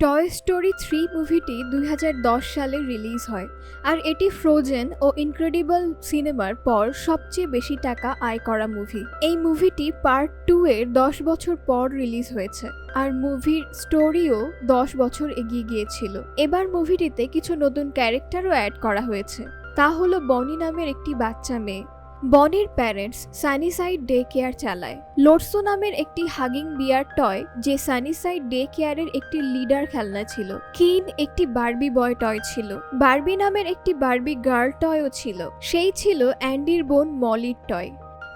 Toy story three মুভিটি দুই হাজার দশ সালে রিলিজ হয়, আর এটি ফ্রোজেন ও ইনক্রেডিবল সিনেমার পর সবচেয়ে বেশি টাকা আয় করা মুভি এই মুভিটি পার্ট টু এর দশ বছর পর রিলিজ হয়েছে, আর মুভির স্টোরিও দশ বছর এগিয়ে গিয়েছিল। এবার মুভিটিতে কিছু নতুন ক্যারেক্টারও অ্যাড করা হয়েছে। তা হলো বনি নামের একটি বাচ্চা মেয়ে। বনির প্যারেন্টস সানিসাইড ডে কেয়ার চালায়। লোটসো নামের একটি হাগিং বিয়ার টয়, যে সানিসাইড ডে কেয়ারের একটি লিডার খেলনা ছিল। কিন একটি বার্বি বয় টয় ছিল। বার্বি নামের একটি বার্বি গার্ল টয়ও ছিল। সেই ছিল অ্যান্ডির বোন মলির টয়।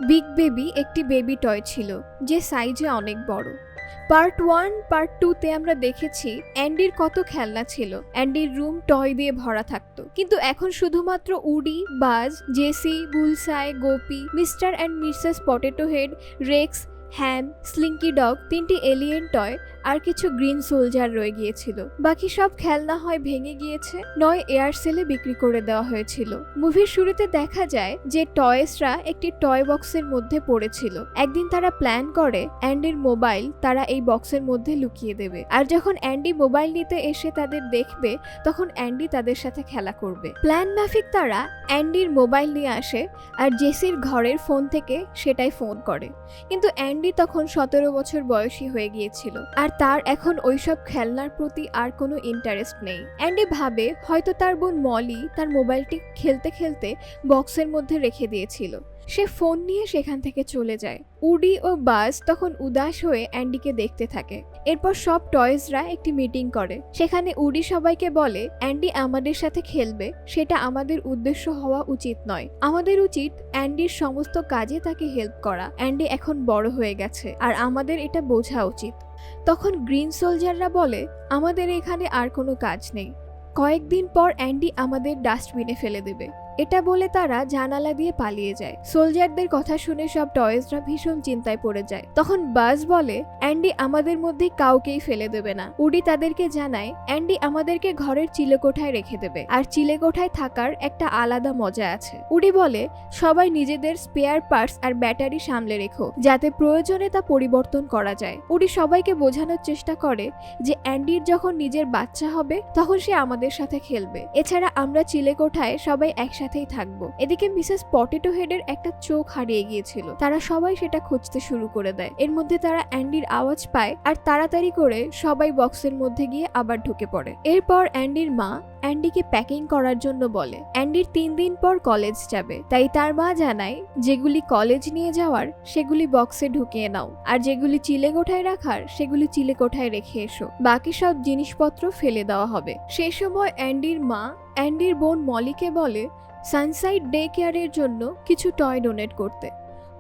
বিগ বেবি একটি বেবি টয় ছিল, যে সাইজে অনেক বড়। পার্ট ওয়ান পার্ট টুতে আমরা দেখেছি অ্যান্ডির কত খেলনা ছিল। অ্যান্ডির রুম টয় দিয়ে ভরা থাকতো। কিন্তু এখন শুধুমাত্র Woody, Buzz, Jessie, Bullseye, Gopi, mister and missus potato head, Rex, Ham Slinky dog, তিনটি এলিয়েন টয় আর কিছু গ্রিন সোলজার রয়ে গিয়েছিল। বাকি সব খেলনা হয় ভেঙে গিয়েছে, নয় এয়ার সেলে বিক্রি করে দেওয়া হয়েছিল। মুভির শুরুতে দেখা যায় যে টয়েসরা একটি টয় বক্সের মধ্যে পড়েছিল। একদিন তারা প্ল্যান করে অ্যান্ডির মোবাইল তারা এই বক্সের মধ্যে লুকিয়ে দেবে। আর যখন অ্যান্ডি মোবাইল নিতে এসে তাদের দেখবে, তখন অ্যান্ডি তাদের সাথে খেলা করবে। প্ল্যান মাফিক তারা অ্যান্ডির মোবাইল নিয়ে আসে আর জেসির ঘরের ফোন থেকে সেটাই ফোন করে। কিন্তু অ্যান্ডি তখন সতেরো বছর বয়সী হয়ে গিয়েছিল। আর তার এখন ওইসব খেলনার প্রতি আর কোনো ইন্টারেস্ট নেই। অ্যান্ডি ভাবে হয়তো তার বোন মলি তার মোবাইলটি খেলতে খেলতে বক্সের মধ্যে রেখে দিয়েছিল। সে ফোন নিয়ে সেখান থেকে চলে যায়। উডি ও বাস তখন উদাস হয়ে অ্যান্ডিকে দেখতে থাকে। এরপর সব টয়েসরা একটি মিটিং করে। সেখানে উডি সবাইকে বলে, অ্যান্ডি আমাদের সাথে খেলবে। সেটা আমাদের উদ্দেশ্য হওয়া উচিত নয়। আমাদের উচিত অ্যান্ডির সমস্ত কাজে তাকে হেল্প করা। অ্যান্ডি এখন বড় হয়ে গেছে। আর আমাদের এটা বোঝা উচিত। তখন গ্রিন সোলজাররা বলে, আমাদের এখানে আর কোনো কাজ নেই। কয়েকদিন পর অ্যান্ডি আমাদের ডাস্টবিনে ফেলে দেবে। এটা বলে তারা জানালা দিয়ে পালিয়ে যায়। সোলজারদের কথা শুনে সব টয়েসরা ভীষণ চিন্তায় পড়ে যায়। তখন বাজ বলে, অ্যান্ডি আমাদের মধ্যে কাউকেই ফেলে দেবে না। উডি তাদেরকে জানায়, অ্যান্ডি আমাদেরকে ঘরের চিলেকোঠায় রেখে দেবে। আর চিলেকোঠায় থাকার একটা আলাদা মজা আছে। উডি বলে, সবাই নিজেদের স্পেয়ার পার্টস আর ব্যাটারি সামলে রেখো, যাতে প্রয়োজনে তা পরিবর্তন করা যায়। উডি সবাইকে বোঝানোর চেষ্টা করে যে অ্যান্ডির যখন নিজের বাচ্চা হবে, তখন সে আমাদের সাথে খেলবে। এছাড়া আমরা চিলেকোঠায় সবাই একসাথেই থাকব। এদিকে মিসেস পটেটো হেডের একটা চোখ হারিয়ে গিয়েছিল। তারা সবাই সেটা খুঁজতে শুরু করে দেয়। এর মধ্যে তারা অ্যান্ডির আওয়াজ পায় আর তাড়াতাড়ি করে সবাই বক্সের মধ্যে গিয়ে আবার ঢুকে পড়ে। এরপর অ্যান্ডির মা অ্যান্ডিকে প্যাকিং করার জন্য বলে, অ্যান্ডির তিন দিন পর কলেজ যাবে। তাই তার মা জানায়, যেগুলি কলেজ নিয়ে যাওয়ার, সেগুলি বক্সে ঢুকিয়ে নাও। আর যেগুলি চিলে কোঠায় রাখার, সেগুলি চিলে কোঠায় রেখে এসো। বাকি সব জিনিসপত্র ফেলে দেওয়া হবে। সে সময় অ্যান্ডির মা অ্যান্ডির বোন মলিকে বলে সানসাইড ডে কেয়ারের জন্য কিছু টয় ডোনেট করতে।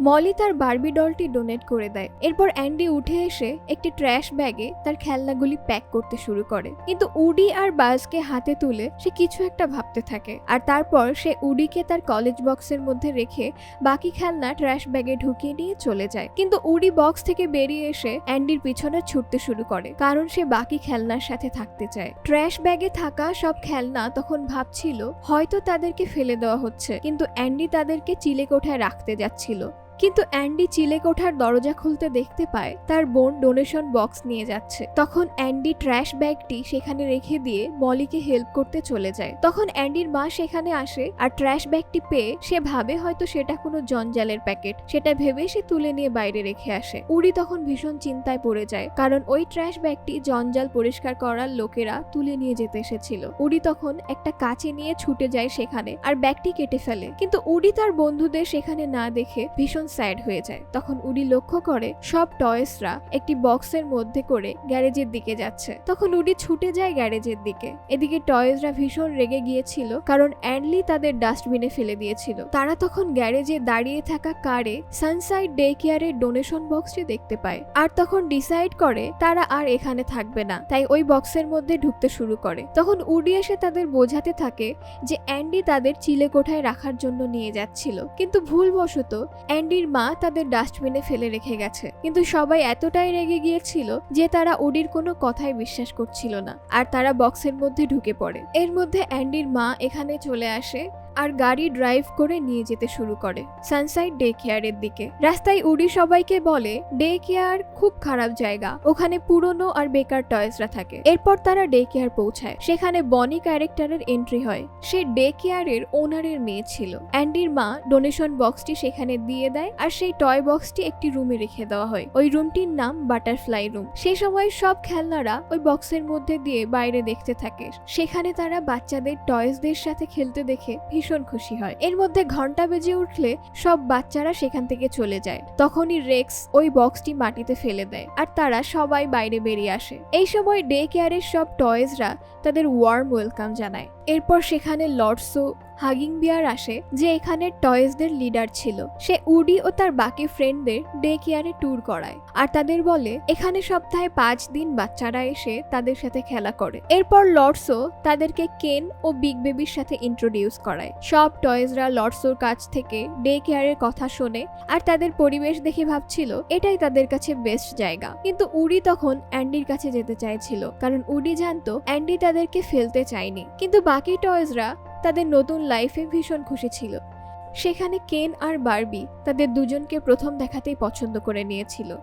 মলি তার বার্বি ডলটি ডোনেট করে দেয়। এরপর অ্যান্ডি উঠে এসে একটি ট্র্যাশ ব্যাগে তার খেলনাগুলি প্যাক করতে শুরু করে। কিন্তু উডি আর বাজকে হাতে তুলে সে কিছু একটা ভাবতে থাকে। আর তারপর সে উডিকে তার কলেজ বক্সের মধ্যে রেখে বাকি খেলনা ট্র্যাশ ব্যাগে ঢুকিয়ে নিয়ে চলে যায়। কিন্তু উডি বক্স থেকে বেরিয়ে এসে অ্যান্ডির পিছনে ছুটতে শুরু করে, কারণ সে বাকি খেলনার সাথে থাকতে চায়। ট্র্যাশ ব্যাগে থাকা সব খেলনা তখন ভাবছিল, হয়তো তাদেরকে ফেলে দেওয়া হচ্ছে, কিন্তু অ্যান্ডি তাদেরকে চিলে কোঠায় রাখতে যাচ্ছিল। কিন্তু অ্যান্ডি চিলে কোঠার দরজা খুলতে দেখতে পায় তার বোন ডোনেশন বক্স নিয়ে যাচ্ছে। তখন অ্যান্ডি ট্র্যাশ ব্যাগটি সেখানে রেখে দিয়ে মলিকে হেল্প করতে চলে যায়। তখন অ্যান্ডির মা সেখানে আসে আর ট্র্যাশ ব্যাগটি পেয়ে সে ভাবে হয়তো সেটা কোনো জঞ্জালের প্যাকেট। সেটা ভেবে সে তুলে নিয়ে বাইরে রেখে আসে। উড়ি তখন ভীষণ চিন্তায় পড়ে যায় কারণ ওই ট্র্যাশ ব্যাগটি জঞ্জাল পরিষ্কার করার লোকেরা তুলে নিয়ে যেতে এসেছিল। উড়ি তখন একটা কাঁচি নিয়ে ছুটে যায় সেখানে আর ব্যাগটি কেটে ফেলে। কিন্তু উড়ি তার বন্ধুদের সেখানে না দেখে ভীষণ স্যাড হয়ে যায়। তখন উডি লক্ষ্য করে সব টয়েসরা একটি বক্সের মধ্যে করে গ্যারেজের দিকে যাচ্ছে। তখন উডি ছুটে যায় গ্যারেজের দিকে। এদিকে টয়েসরা ভীষণ রেগে গিয়েছিল কারণ অ্যান্ডলি তাদের ডাস্টবিনে ফেলে দিয়েছিল। তারা তখন গ্যারেজে দাঁড়িয়ে থাকা কারে সানসাইড ডে কেয়ারের ডোনেশন বক্সটি দেখতে পায়। আর তখন ডিসাইড করে তারা আর এখানে থাকবে না। তাই ওই বক্সের মধ্যে ঢুকতে শুরু করে। তখন উডি এসে তাদের বোঝাতে থাকে যে অ্যান্ডি তাদের চিলে কোঠায় রাখার জন্য নিয়ে যাচ্ছিল। কিন্তু ভুলবশত অ্যান্ডি উডির মা তাদের ডাস্টবিনে ফেলে রেখে গেছে। কিন্তু সবাই এতটাই রেগে গিয়েছিল যে তারা ওডির কোনো কথাই বিশ্বাস করছিল না। আর তারা বক্সের মধ্যে ঢুকে পড়ে। এর মধ্যে অ্যান্ডির মা এখানে চলে আসে। আর গাড়ি ড্রাইভ করে নিয়ে যেতে শুরু করে সানসাইড ডে কেয়ারের দিকে। রাস্তায় উডি সবাইকে বলে, ডে কেয়ার খুব খারাপ জায়গা। ওখানে পুরনো আর বেকার টয়েসরা থাকে। এরপর তারা ডে কেয়ার পৌঁছায়। সেখানে বনি ক্যারেক্টারের এন্ট্রি হয়। সে ডে কেয়ারের ওনারের মেয়ে ছিল। অ্যান্ডির মা ডোনেশন বক্সটি সেখানে দিয়ে দেয় আর সেই টয় বক্সটি একটি রুমে রেখে দেওয়া হয়। ওই রুমটির নাম বাটারফ্লাই রুম। সেই সময় সব খেলনারা ওই বক্সের মধ্যে দিয়ে বাইরে দেখতে থাকে। সেখানে তারা বাচ্চাদের টয়েসদের সাথে খেলতে দেখে ভীষণ খুশি হয়। এর মধ্যে ঘণ্টা বেজে উঠলে সব বাচ্চারা সেখান থেকে চলে যায়। তখনই রেক্স ওই বক্সটি মাটিতে ফেলে দেয় আর তারা সবাই বাইরে বেরিয়ে আসে। এই সময় ডে কেয়ারের সব টয়েজরা তাদের ওয়ার্ম ওয়েলকাম জানায়। এরপর সেখানে লর্ডসো হাগিং বিয়ার আসে যে এখানে টয়েসদের লিডার ছিল। সে উডি ও তার বাকি ফ্রেন্ডদের ডে কেয়ারে ট্যুর করায় আর তাদের বলে, এখানে সপ্তাহে পাঁচ দিন বাচ্চারা এসে তাদের সাথে খেলা করে। এরপর লর্ডসও তাদেরকে কেন ও বিগ বেবির সাথে ইন্ট্রোডিউস করায়। সব টয়েসরা লর্ডসোর কাছ থেকে ডে কেয়ারের কথা শোনে আর তাদের পরিবেশ দেখে ভাবছিল, এটাই তাদের কাছে বেস্ট জায়গা। কিন্তু উডি তখন অ্যান্ডির কাছে যেতে চাইছিল, কারণ উডি জানতো অ্যান্ডি তাদেরকে ফেলতে চায়নি। কিন্তু বাকি টয়েসরা তাদের নতুন লাইফে ভীষণ খুশি ছিল। সেখানে কেন আর বারবি তাদের দুজনকে প্রথম দেখাতেই পছন্দ করে নিয়েছিল।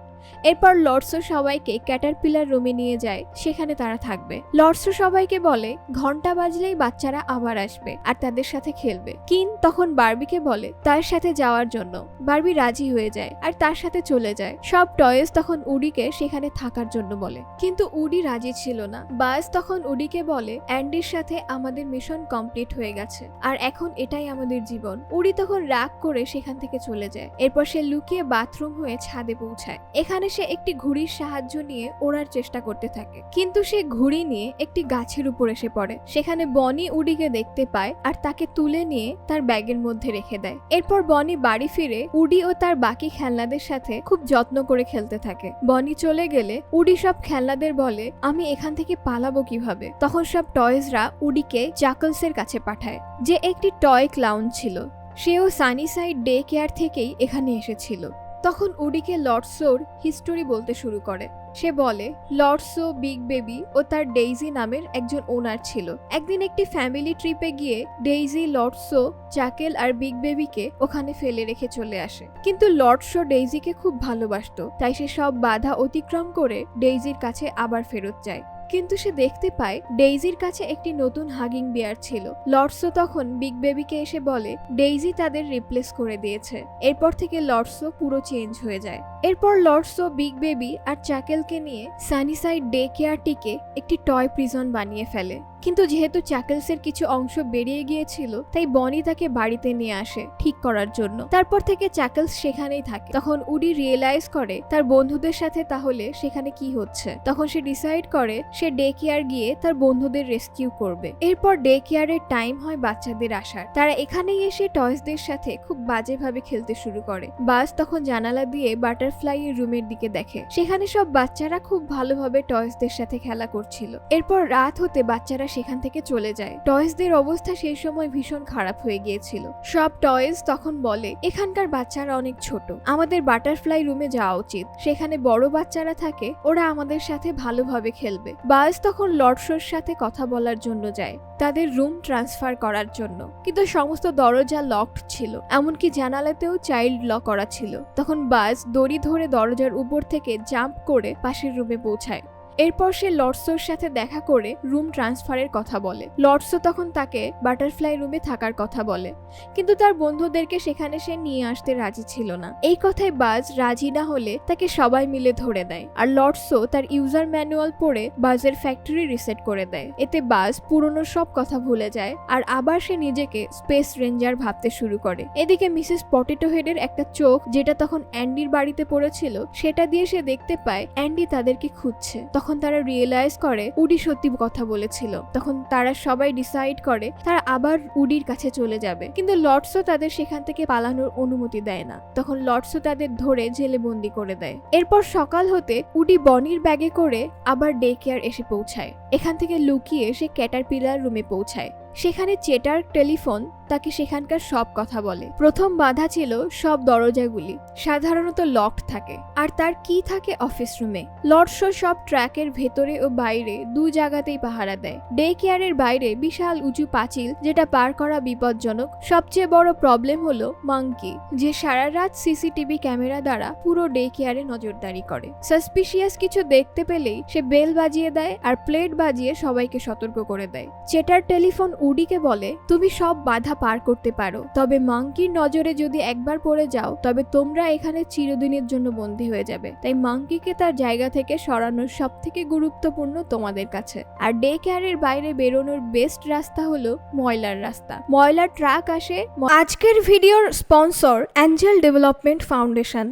এরপর লর্ডসো সবাইকে ক্যাটারপিলার রুমে নিয়ে যায়, সেখানে তারা থাকবে। লর্ডসো সবাইকে বলে ঘণ্টা বাজলেই বাচ্চারা আবার আসবে আর তাদের সাথে খেলবে। কিন তখন বার্বিকে বলে, তার সাথে যাওয়ার জন্য। বার্বি রাজি হয়ে যায় আর তার সাথে চলে যায়। সব টয়েস তখন উডিকে সেখানে থাকার জন্য বলে। কিন্তু উডি রাজি ছিল না। বাস তখন উডিকে বলে, অ্যান্ডির সাথে আমাদের মিশন কমপ্লিট হয়ে গেছে আর এখন এটাই আমাদের জীবন। উডি তখন রাগ করে সেখান থেকে চলে যায়। এরপর সে লুকিয়ে বাথরুম হয়ে ছাদে পৌঁছায়। এখানে সে একটি ঘুড়ির সাহায্য নিয়ে ওড়ার চেষ্টা করতে থাকে। কিন্তু সে ঘুড়ি নিয়ে একটি গাছের উপর এসে পড়ে। সেখানে বনি উডিকে দেখতে পায় আর তাকে তুলে নিয়ে তার ব্যাগের মধ্যে রেখে দেয়। এরপর বনি বাড়ি ফিরে উডি ও তার বাকি খেলনাদের সাথে খুব যত্ন করে খেলতে থাকে। বনি চলে গেলে উডি সব খেলনাদের বলে, আমি এখান থেকে পালাবো কীভাবে? তখন সব টয়েসরা উডিকে চাকলসের কাছে পাঠায়, যে একটি টয় ক্লাউন ছিল। সেও সানিসাইড ডে কেয়ার থেকেই এখানে এসেছিল। তখন উডিকে লর্ডসোর হিস্টোরি বলতে শুরু করে। সে বলে লর্ডসো বিগ বেবি ও তার ডেইজি নামের একজন ওনার ছিল। একদিন একটি ফ্যামিলি ট্রিপে গিয়ে ডেইজি লর্ডসো চাকেল আর বিগ বেবিকে ওখানে ফেলে রেখে চলে আসে। কিন্তু লর্ডসো ডেইজিকে খুব ভালোবাসতো, তাই সে সব বাধা অতিক্রম করে ডেইজির কাছে আবার ফেরত যায়। কিন্তু সে দেখতে পায় ডেইজির কাছে একটি নতুন হাগিং বিয়ার ছিল। লর্ডসো তখন বিগ বেবিকে এসে বলে, ডেইজি তাদের রিপ্লেস করে দিয়েছে। এরপর থেকে লর্ডসো পুরো চেঞ্জ হয়ে যায়। এরপর লর্ডসো, বিগ বেবি আর চ্যাকেলকে নিয়ে সানিসাইড ডে কেয়ারটিকে একটি টয় প্রিজন বানিয়ে ফেলে। কিন্তু যেহেতু চ্যাকেলসের কিছু অংশ বেরিয়ে গিয়েছিল, তাই বনি তাকে বাড়িতে নিয়ে আসে ঠিক করার জন্য। তারপর থেকে চ্যাকেলস সেখানেই থাকে। তখন উডি রিয়েলাইজ করে তার বন্ধুদের সাথে তাহলে সেখানে কি হচ্ছে। তখন সে ডিসাইড করে সে ডে কেয়ার গিয়ে তার বন্ধুদের রেস্কিউ করবে। এরপর ডে কেয়ারের টাইম হয় বাচ্চাদের আসার। তারা এখানেই এসে টয়সদের সাথে খুব বাজেভাবে খেলতে শুরু করে। বাস তখন জানালা দিয়ে বাটারফ্লাই এর রুমের দিকে দেখে। সেখানে সব বাচ্চারা খুব ভালোভাবে টয়সদের সাথে খেলা করছিল। এরপর রাত হতে বাচ্চারা সেখান থেকে চলে যায়। টয়েসদের অবস্থা সেই সময় ভীষণ খারাপ হয়ে গিয়েছিল। সব টয়েস তখন বলে, এখানকার বাচ্চারা অনেক ছোট। আমাদের বাটারফ্লাই রুমে যাওয়া উচিত। সেখানে বড় বাচ্চারা থাকে, ওরা আমাদের সাথে ভালোভাবে খেলবে। বাস তখন লর্ডসোর সাথে কথা বলার জন্য যায়, তাদের রুম ট্রান্সফার করার জন্য। কিন্তু সমস্ত দরজা লকড ছিল, এমনকি জানালাতেও চাইল্ড লক করা ছিল। তখন বাস দড়ি ধরে দরজার উপর থেকে জাম্প করে পাশের রুমে পৌঁছায়। এরপর সে লর্ডসোর সাথে দেখা করে রুম ট্রান্সফারের কথা বলে। লর্ডসো তখন তাকে বাটারফ্লাই রুমে থাকার কথা বলে। কিন্তু তার বন্ধুদেরকে সেখানে সে নিয়ে আসতে রাজি ছিল না। এই কথায় বাজ রাজি না হলে তাকে সবাই মিলে ধরে দেয় আর লর্ডসো তার ইউজার ম্যানুয়াল পড়ে বাজের ফ্যাক্টরি রিসেট করে দেয়। এতে বাজ পুরনো সব কথা ভুলে যায় আর আবার সে নিজেকে স্পেস রেঞ্জার ভাবতে শুরু করে। এদিকে মিসেস পটেটো হেডের একটা চোখ যেটা তখন অ্যান্ডির বাড়িতে পড়েছিল, সেটা দিয়ে সে দেখতে পায় অ্যান্ডি তাদেরকে খুঁজছে। তখন তারা রিয়েলাইজ করে উডি সত্যি কথা বলেছিল, তখন তারা সবাই ডিসাইড করে তারা আবার উডির কাছে চলে যাবে। কিন্তু লর্ডসও তাদের সেখান থেকে পালানোর অনুমতি দেয় না। তখন লর্ডসও তাদের ধরে জেলে বন্দি করে দেয়। এরপর সকাল হতে উডি বনির ব্যাগে করে আবার ডে কেয়ার এসে পৌঁছায়। এখান থেকে লুকিয়ে সে ক্যাটারপিলার রুমে পৌঁছায়। সেখানে চেটার টেলিফোন তাকে সেখানকার সব কথা বলে। প্রথম বাধা ছিল সব দরজাগুলি। সাধারণত লক থাকে। আর তার কি থাকে অফিস রুমে লর্ডশো সব ট্র্যাকের ভেতরে ও বাইরে দু জায়গাতেই পাহারা দেয়। ডে কেয়ারের বাইরে বিশাল উঁচু পাঁচিল যেটা পার করা বিপজ্জনক। সবচেয়ে বড় প্রবলেম হলো মাঙ্কি যে সারা রাত সিসিটিভি ক্যামেরা দ্বারা পুরো ডে কেয়ারে নজরদারি করে। সাসপিশিয়াস কিছু দেখতে পেলেই সে বেল বাজিয়ে দেয় আর প্লেট বাজিয়ে সবাইকে সতর্ক করে দেয়। চেটার টেলিফোন উডিকে বলে, তুমি সব বাধা পার করতে পারো। তবে মাঙ্কির নজরে যদি একবার পড়ে যাও তবে তোমরা এখানে চিরদিনের জন্য বন্দী হয়ে যাবে। তাই মাঙ্কিকে তার জায়গা থেকে সরানোর সব থেকে গুরুত্বপূর্ণ তোমাদের কাছে। আর ডে কেয়ারের বাইরে বেরোনোর বেস্ট রাস্তা হলো ময়লার রাস্তা। ময়লার ট্রাক আসে আজকের ভিডিওর স্পন্সর অ্যাঞ্জেল ডেভেলপমেন্ট ফাউন্ডেশন।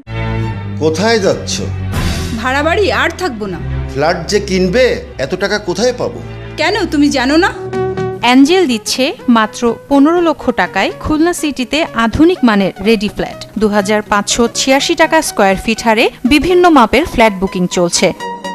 কোথায় যাচ্ছ? ভাড়া বাড়ি আর থাকব না। ফ্ল্যাট যে কিনবে এত টাকা কোথায় পাবো? কেন তুমি জানো না? অ্যাঞ্জেল দিচ্ছে মাত্র পনেরো লক্ষ টাকায় খুলনা সিটিতে আধুনিক মানের রেডি ফ্ল্যাট। দু টাকা স্কোয়ার ফিট হারে বিভিন্ন মাপের ফ্ল্যাট বুকিং চলছে।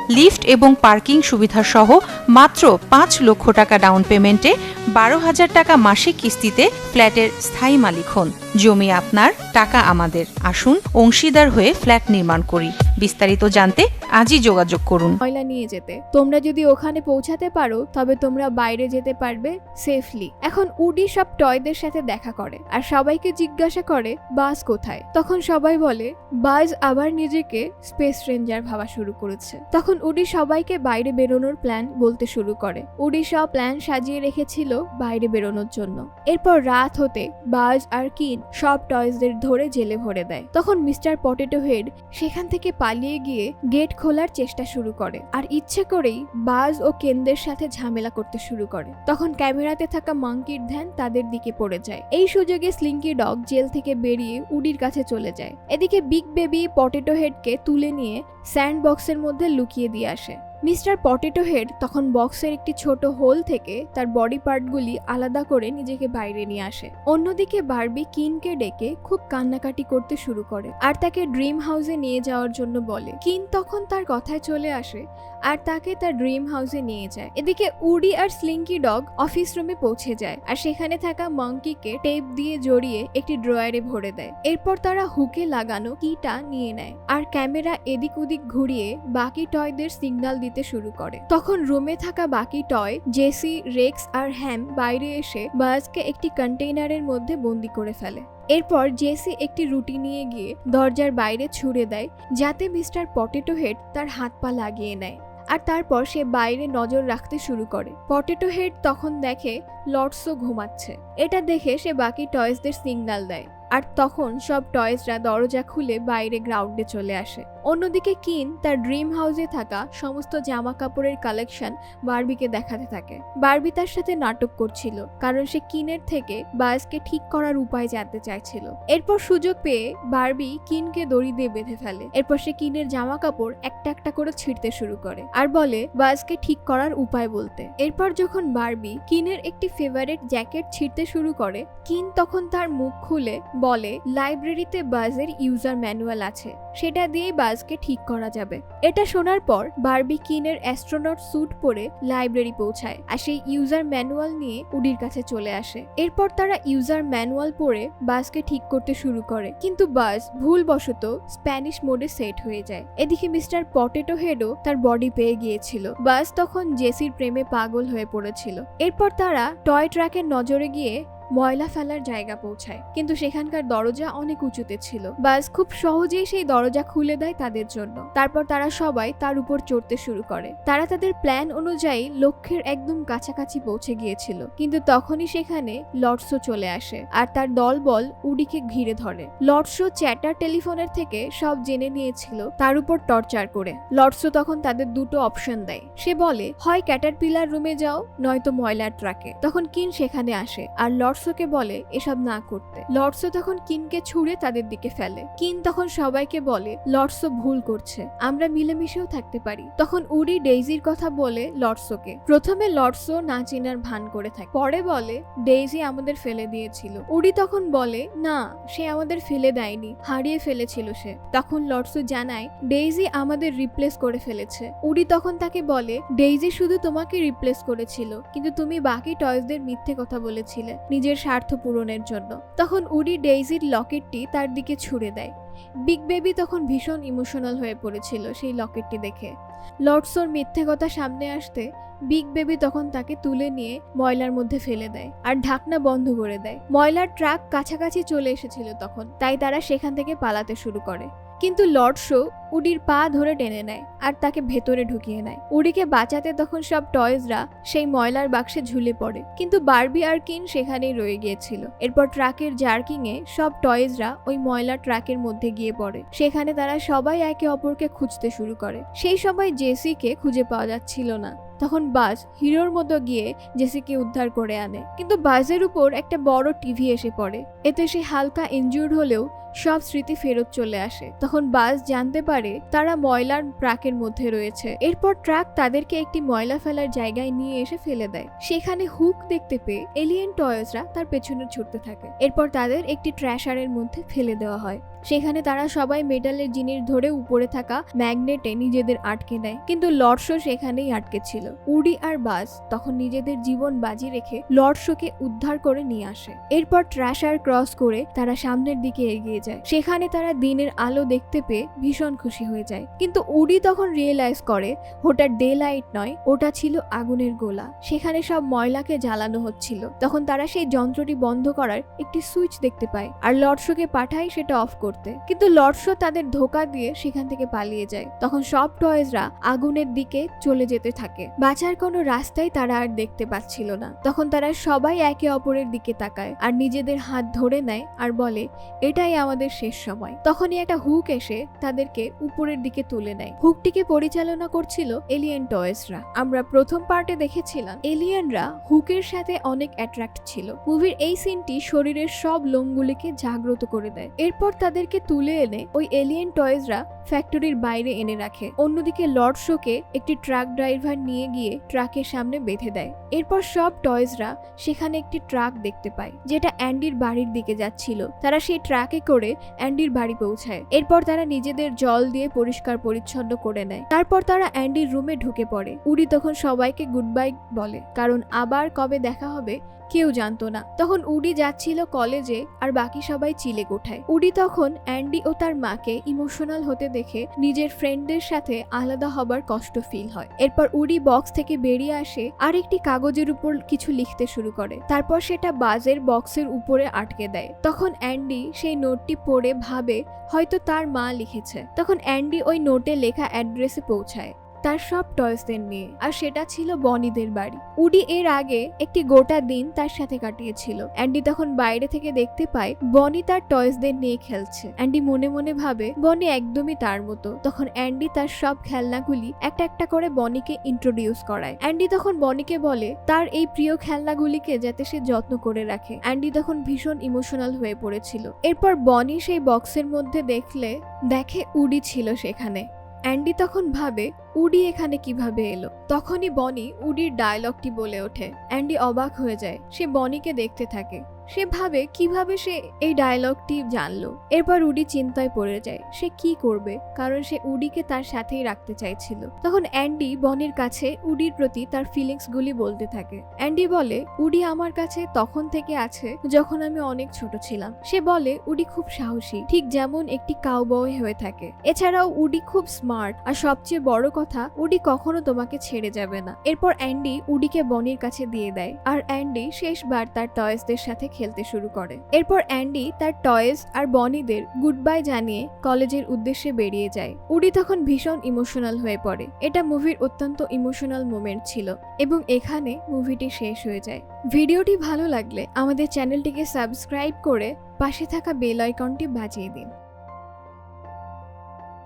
লিফট এবং পার্কিং সুবিধা সহ মাত্র পাঁচ লক্ষ টাকা ডাউন পেমেন্টে বারো হাজার টাকা মাসিক কিস্তিতে ফ্ল্যাটের স্থায়ী মালিক হন। জমি আপনার, টাকা আমাদের। আসুন অংশীদার হয়ে ফ্ল্যাট নির্মাণ করি। বিস্তারিত জানতে আজই যোগাযোগ করুন। ময়লা নিয়ে যেতে। তোমরা যদি ওখানে পৌঁছাতে পারো, তবে তোমরা বাইরে যেতে পারবে সেফলি এখন উডি সব টয়দের সাথে দেখা করে আর সবাইকে জিজ্ঞাসা করে, বাস কোথায়? তখন সবাই বলে বাজ আবার নিজেকে স্পেস রেঞ্জার ভাবা শুরু করেছে। তখন উডি সবাইকে বাইরে বেরোনোর প্ল্যান বলতে শুরু করে। উডি সব প্ল্যান সাজিয়ে রেখেছিল বাইরে বেরোনোর জন্য। এরপর রাত হতে বাজ আর কিন সব টয়েসদের ধরে জেলে ভরে দেয়। তখন মিস্টার পটেটো হেড সেখান থেকে পালিয়ে গিয়ে গেট খোলার চেষ্টা শুরু করে আর ইচ্ছে করেই বাজ ও কেনদের সাথে ঝামেলা করতে শুরু করে। তখন ক্যামেরাতে থাকা মাঙ্কির ধ্যান তাদের দিকে পড়ে যায়। এই সুযোগে স্লিঙ্কি ডগ জেল থেকে বেরিয়ে উডির কাছে চলে যায়। এদিকে বিগ বেবি পটেটো হেডকে তুলে নিয়ে স্যান্ড বক্সের মধ্যে লুকিয়ে দিয়ে আসে। মিস্টার পটেটো হেড তখন বক্সের একটি ছোট হোল থেকে তার বডি পার্টগুলি আলাদা করে নিজেকে বাইরে নিয়ে আসে। অন্যদিকে বার্বি কিনকে ডেকে খুব কান্নাকাটি করতে শুরু করে আর তাকে ড্রিম হাউসে নিয়ে যাওয়ার জন্য বলে। কিন তখন তার কথায় চলে আসে আর তাকে তার ড্রিম হাউসে নিয়ে যায়। এদিকে উডি আর স্লিঙ্কি ডগ অফিস রুমে পৌঁছে যায় আর সেখানে থাকা মাঙ্কিকে টেপ দিয়ে জড়িয়ে একটি ড্রয়ারে ভরে দেয়। এরপর তারা হুকে লাগানো কিটা নিয়ে নেয় আর ক্যামেরা এদিক ওদিক ঘুরিয়ে বাকি টয়দের সিগন্যাল দিতে শুরু করে। তখন রুমে থাকা বাকি টয়, জেসি, রেক্স আর হ্যাম বাইরে এসে বাজকে একটি কন্টেইনারের মধ্যে বন্দি করে ফেলে। এরপর জেসি একটি রুটি নিয়ে গিয়ে দরজার বাইরে ছুড়ে দেয়, যাতে মিস্টার পটেটো হেড তার হাত পা লাগিয়ে নেয়। আর তারপর সে বাইরে নজর রাখতে শুরু করে। পটেটো হেড তখন দেখে লর্ডসও ঘুমাচ্ছে। এটা দেখে সে বাকি টয়েসদের সিগন্যাল দেয়। আর তখন সব টয়েসরা দরজা খুলে বাইরে গ্রাউন্ডে চলে আসে। অন্যদিকে কিন তার ড্রিম হাউসে থাকা সমস্ত জামা কাপড়ের কালেকশন বার্বিকে দেখাতে থাকে। বারবি তার সাথে নাটক করছিল, কারণ সে কিনের থেকে বাসকে ঠিক করার উপায় জানতে চাইছিল। এরপর সুযোগ পেয়ে বার্বি কিনকে দড়ি দিয়ে বেঁধে ফেলে। এরপর সে কিনের জামা কাপড় একটা একটা করে ছিঁড়তে শুরু করে আর বলে, বাসকে ঠিক করার উপায় বলতে। এরপর যখন বার্বি কিনের একটি ফেভারেট জ্যাকেট ছিঁড়তে শুরু করে, কিন তখন তার মুখ খুলে বলে, লাইব্রেরিতে বাজের ইউজার ম্যানুয়াল আছে। সেটা দিয়েই বাজকে ঠিক করা যাবে। এটা শোনার পর বারবি কিনের অ্যাস্ট্রোনট স্যুট পরে লাইব্রেরি পৌঁছায় আর সেই ইউজার ম্যানুয়াল নিয়ে উডির কাছে চলে আসে। এরপর তারা ইউজার ম্যানুয়াল পরে বাসকে ঠিক করতে শুরু করে। কিন্তু বাস ভুলবশত স্প্যানিশ মোডে সেট হয়ে যায়। এদিকে মিস্টার পটেটো হেডও তার বডি পেয়ে গিয়েছিল। বাস তখন জেসির প্রেমে পাগল হয়ে পড়েছিল। এরপর তারা টয় ট্রাকের নজরে গিয়ে ময়লা ফেলার জায়গা পৌঁছায়। কিন্তু সেখানকার দরজা অনেক উঁচুতে ছিল। বাস খুব সহজেই সেই দরজা খুলে দেয় তাদের জন্য। তারপর তারা সবাই তার উপর চড়তে শুরু করে। তারা তাদের প্ল্যান অনুযায়ী লক্ষ্যের একদম কাছাকাছি পৌঁছে গিয়েছিল। কিন্তু তখনই সেখানে লর্ডসো চলে আসে আর তার দলবল উডিকে ঘিরে ধরে। লর্ডসো চ্যাটার টেলিফোনের থেকে সব জেনে নিয়েছিল তার উপর টর্চার করে। লর্ডসো তখন তাদের দুটো অপশন দেয়। সে বলে, হয় ক্যাটারপিলার রুমে যাও, নয়তো ময়লার ট্রাকে। তখন কিন সেখানে আসে আর লর্ডসো লর্ডসোকে বলে এসব না করতে। লর্ডসো তখন কিনকে ছুঁড়ে তাদের দিকে ফেলে। কিন তখন সবাইকে বলে লর্ডসো ভুল করছে। আমরা মিলেমিশেও থাকতে পারি। তখন উডি ডেইজির কথা বলে লর্ডসোকে। প্রথমে লর্ডসো না চেনার ভান করে থাকে। পরে বলে, ডেইজি আমাদের ফেলে দিয়েছিল। উডি তখন বলে, না, সে আমাদের ফেলে দেয়নি, হারিয়ে ফেলেছিল সে। তখন লর্ডসো জানায়, ডেইজি আমাদের রিপ্লেস করে ফেলেছে। উডি তখন তাকে বলে, ডেইজি শুধু তোমাকে রিপ্লেস করেছিল, কিন্তু তুমি বাকি টয়েসদের মিথ্যে কথা বলেছিলে। নিজের স্বার্থ পূরণের জন্য। তখন উডি ডেইজির লকেটটি তার দিকে ছুড়ে দেয়। বিগ বেবি তখন ভীষণ ইমোশনাল হয়ে পড়েছিল সেই লকেটটি দেখে। লর্ডসোর মিথ্যে কথা সামনে আসতে বিগ বেবি তখন তাকে তুলে নিয়ে ময়লার মধ্যে ফেলে দেয় আর ঢাকনা বন্ধ করে দেয়। ময়লার ট্রাক কাছাকাছি চলে এসেছিল তখন, তাই তারা সেখান থেকে পালাতে শুরু করে। কিন্তু লর্ডসো উডির পা ধরে টেনে নেয় আর তাকে ভেতরে ঢুকিয়ে নেয়। উডিকে বাঁচাতে তখন সব টয়েজরা সেই ময়লার বাক্সে ঝুলে পড়ে। কিন্তু বার্বি আর কিন সেখানেই রয়ে গিয়েছিল। এরপর ট্রাকের জার্কিংয়ে সব টয়েজরা ওই ময়লা ট্রাকের মধ্যে গিয়ে পড়ে। সেখানে তারা সবাই একে অপরকে খুঁজতে শুরু করে। সেই সময় জেসিকে খুঁজে পাওয়া যাচ্ছিল না। তখন বাজ হিরোর মতো গিয়ে জেসিকে উদ্ধার করে আনে। কিন্তু বাজের উপর একটা বড় টিভি এসে পড়ে। এতে সে হালকা ইনজুর্ড হলেও সব স্মৃতি ফেরত চলে আসে। তখন বাস জানতে পারে তারা ময়লার ট্রাকের মধ্যে রয়েছে। এরপর ট্রাক তাদেরকে একটি ময়লা ফেলার জায়গায় নিয়ে এসে ফেলে দেয়। সেখানে হুক দেখতে পেয়ে এলিয়েন টয়েসরা তার পেছনে ছুটতে থাকে। এরপর তাদের একটি ট্র্যাশারের মধ্যে ফেলে দেওয়া হয়। সেখানে তারা সবাই মেটালের জিনিস ধরে উপরে থাকা ম্যাগনেটে নিজেদের আটকে নেয়। কিন্তু লর্ডশো সেখানেই আটকে ছিল। উডি আর বাস তখন নিজেদের জীবন বাজি রেখে লর্ডশোকে উদ্ধার করে নিয়ে আসে। এরপর ট্র্যাশার ক্রস করে তারা সামনের দিকে এগিয়ে যায়। সেখানে তারা দিনের আলো দেখতে পেয়ে ভীষণ খুশি হয়ে যায়। কিন্তু উডি তখন রিয়েলাইজ করে, ওটা ডে লাইট নয়, ওটা ছিল আগুনের গোলা। সেখানে সব ময়লাকে জ্বালানো হচ্ছিল। তখন তারা সেই যন্ত্রটি বন্ধ করার একটি সুইচ দেখতে পায়। আর লর্ডশোকে পাঠায় সেটা অফ করতে। কিন্তু লর্ডশো তাদের ধোকা দিয়ে সেখান থেকে পালিয়ে যায়। তখন সব টয়েজরা আগুনের দিকে চলে যেতে থাকে। বাঁচার কোনো রাস্তাই তারা আর দেখতে পাচ্ছিল না। তখন তারা সবাই একে অপরের দিকে তাকায় আর নিজেদের হাত ধরে নেয় আর বলে, এটাই আমাদের শেষ সময়। তখনই একটা হুক এসে তাদেরকে উপরের দিকে তুলে নেয়। হুকটিকে পরিচালনা করছিল এলিয়েন টয়েসরা আমরা প্রথম পার্টে দেখেছিলাম এলিয়েনরা হুকের সাথে অনেক অ্যাট্রাক্ট ছিল। মুভির এই সিনটি শরীরের সব লোমগুলিকে জাগ্রত করে দেয়। এরপর তাদেরকে তুলে এনে ওই এলিয়েন টয়েসরা ফ্যাক্টরির বাইরে এনে রাখে। অন্যদিকে লর্ড শোকে একটি ট্রাক ড্রাইভার নিয়ে গিয়ে ট্রাকের সামনে বেঁধে দেয়। এরপর সব টয়েসরা সেখানে একটি ট্রাক দেখতে পায়, যেটা অ্যান্ডির বাড়ির দিকে যাচ্ছিল। তারা সেই ট্রাকে করে অ্যান্ডির বাড়ি পৌঁছায়। এরপর তারা নিজেদের জল দিয়ে পরিষ্কার পরিচ্ছন্ন করে নেয়। তারপর তারা অ্যান্ডির রুমে ঢুকে পড়ে। উডি তখন সবাইকে গুড বাই বলে, কারণ আবার কবে দেখা হবে কেউ জানতো না। তখন উডি যাচ্ছিল কলেজে আর বাকি সবাই চিলে কোঠায় উডি তখন অ্যান্ডি ও তার মাকে ইমোশনাল হতে দেখে নিজের ফ্রেন্ডদের সাথে আলাদা হবার কষ্ট ফিল হয়। এরপর উডি বক্স থেকে বেরিয়ে আসে আর একটি কাগজের উপর কিছু লিখতে শুরু করে। তারপর সেটা বাজের বক্সের উপরে আটকে দেয়। তখন অ্যান্ডি সেই নোটটি পড়ে ভাবে হয়তো তার মা লিখেছে। তখন অ্যান্ডি ওই নোটে লেখা অ্যাড্রেসে পৌঁছায়। তার সব টয়েসদের নিয়ে, আর সেটা ছিল বনিদের বাড়ি। উডি এর আগে একটি গোটা দিন তার সাথে কাটিয়েছিল। অ্যান্ডি তখন বাইরে থেকে দেখতে পায়, বনি তার টয়েসদের নিয়ে খেলছে। অ্যান্ডি মনে মনে ভাবে, বনি একদমই তার মতো। তখন অ্যান্ডি তার সব খেলনাগুলি একটা একটা করে বনিকে ইন্ট্রোডিউস করায়। অ্যান্ডি তখন বনিকে বলে, তার এই প্রিয় খেলনাগুলিকে যাতে সে যত্ন করে রাখে। অ্যান্ডি তখন ভীষণ ইমোশনাল হয়ে পড়েছিল। এরপর বনি সেই বক্সের মধ্যে দেখলে, দেখে উডি ছিল সেখানে। অ্যান্ডি তখন ভাবে উডি এখানে কীভাবে এলো? তখনই বনি উডির ডায়লগটি বলে ওঠে। অ্যান্ডি অবাক হয়ে যায়, সে বনিকে দেখতে থাকে। সে ভাবে কীভাবে সে এই ডায়লগটি জানলো। এরপর উডি চিন্তায় পড়ে যায়, সে কি করবে? কারণ সে উডিকে তার সাথেই রাখতে চাইছিল। তখন অ্যান্ডি বনির কাছে উডির প্রতি তার ফিলিংস গুলি বলতে থাকে। অ্যান্ডি বলে, উডি আমার কাছে তখন থেকে আছে যখন আমি অনেক ছোট ছিলাম। সে বলে, উডি খুব সাহসী, ঠিক যেমন একটি কাউবয় হয়ে থাকে। এছাড়াও উডি খুব স্মার্ট আর সবচেয়ে বড় কথা, উডি কখনো তোমাকে ছেড়ে যাবে না। এরপর অ্যান্ডি উডিকে বনির কাছে দিয়ে দেয়, আর অ্যান্ডি শেষবার তার টয়েসদের সাথে খেলতে শুরু করে। এরপর অ্যান্ডি তার টয়েস আর বনিদের গুড বাই জানিয়ে কলেজের উদ্দেশ্যে বেরিয়ে যায়। উডি তখন ভীষণ ইমোশনাল হয়ে পড়ে। এটা মুভির অত্যন্ত ইমোশনাল মোমেন্ট ছিল এবং এখানে মুভিটি শেষ হয়ে যায়। ভিডিওটি ভালো লাগলে আমাদের চ্যানেলটিকে সাবস্ক্রাইব করে পাশে থাকা বেল আইকনটি বাজিয়ে দিন।